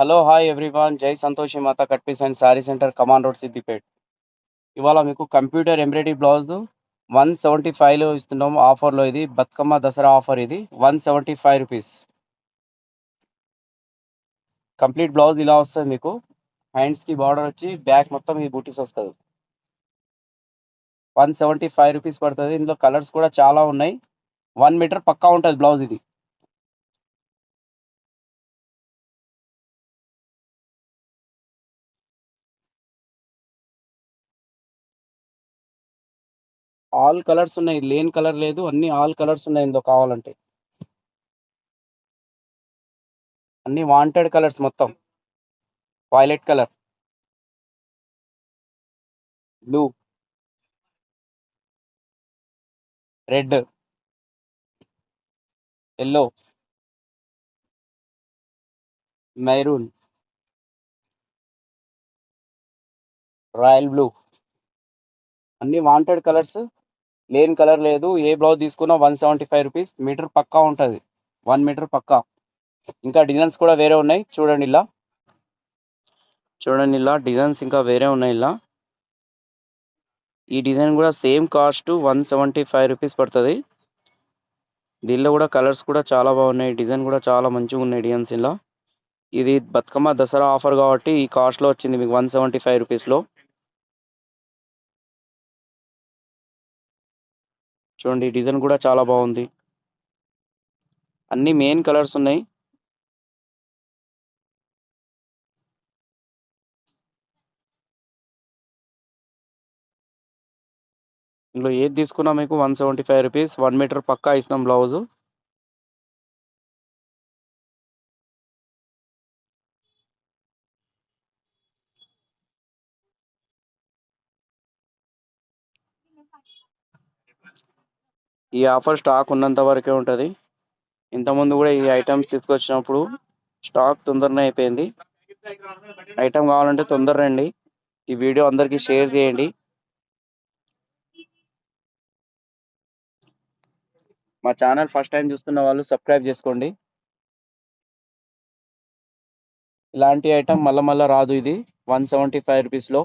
Hello hi everyone. Jai Santoshi Mata cut piece and sari centre command road Siddipet. ఇవాళ మీకు computer embroidery blouse one seventy ఫైవ్లో ఇస్తున్నాము ఆఫర్లో ఇది. బతుకమ్మ దసరా ఆఫర్ ఇది. One seventy five rupees. Complete blouse ఇలా వస్తుంది మీకు. హ్యాండ్స్కి బార్డర్ వచ్చి బ్యాక్ మొత్తం ఈ బూటీస్ వస్తుంది. వన్ సెవెంటీ ఫైవ్ రూపీస్ పడుతుంది. ఇందులో కలర్స్ కూడా చాలా ఉన్నాయి. వన్ మీటర్ పక్కా ఉంటుంది బ్లౌజ్ ఇది. ఆల్ కలర్స్ ఉన్నాయి లేని కలర్ లేదు అన్ని ఆల్ కలర్స్ ఉన్నాయి ఇందులో కావాలంటే. అన్ని వాంటెడ్ కలర్స్ మొత్తం. Violet colour. Blue red yellow maroon royal blue అన్ని వాంటెడ్ కలర్స్ లేని కలర్ లేదు. ఏ బ్లౌజ్ తీసుకున్నా one seventy five rupees. Metre పక్కా ఉంటుంది. వన్ మీటర్ పక్కా. ఇంకా డిజైన్స్ కూడా వేరే ఉన్నాయి. చూడండి ఇలా. చూడండి ఇలా. డిజైన్స్ ఇంకా వేరే ఉన్నాయి ఇలా. ఈ డిజైన్ కూడా same cost one seventy five rupees పడుతుంది. దీనిలో కూడా కలర్స్ కూడా చాలా బాగున్నాయి. డిజైన్ కూడా చాలా మంచిగా ఉన్నాయి డిజైన్స్ ఇలా. ఇది బతుకమ్మ దసరా ఆఫర్ కాబట్టి ఈ కాస్ట్లో వచ్చింది మీకు వన్ సెవెంటీ ఫైవ్ రూపీస్లో. చూడండి డిజైన్ కూడా చాలా బాగుంది. అన్ని మెయిన్ కలర్స్ ఉన్నాయి. ఇందులో ఏది తీసుకున్నా మీకు one seventy five rupees. One metre పక్కా ఇస్తాం బ్లౌజు. ఈ ఆఫర్ స్టాక్ ఉన్నంత వరకే ఉంటుంది. ఇంతకుముందు కూడా ఈ ఐటమ్స్ తీసుకొచ్చినప్పుడు స్టాక్ తొందరనే అయిపోయింది. ఐటమ్ కావాలంటే తొందర రండి ఈ వీడియో అందరికీ షేర్ చేయండి. మా ఛానల్ ఫస్ట్ టైం చూస్తున్న వాళ్ళు సబ్స్క్రైబ్ చేసుకోండి. ఇలాంటి ఐటమ్ మళ్ళా మళ్ళా రాదు ఇది. వన్ సెవెంటీ ఫైవ్ రూపీస్లో.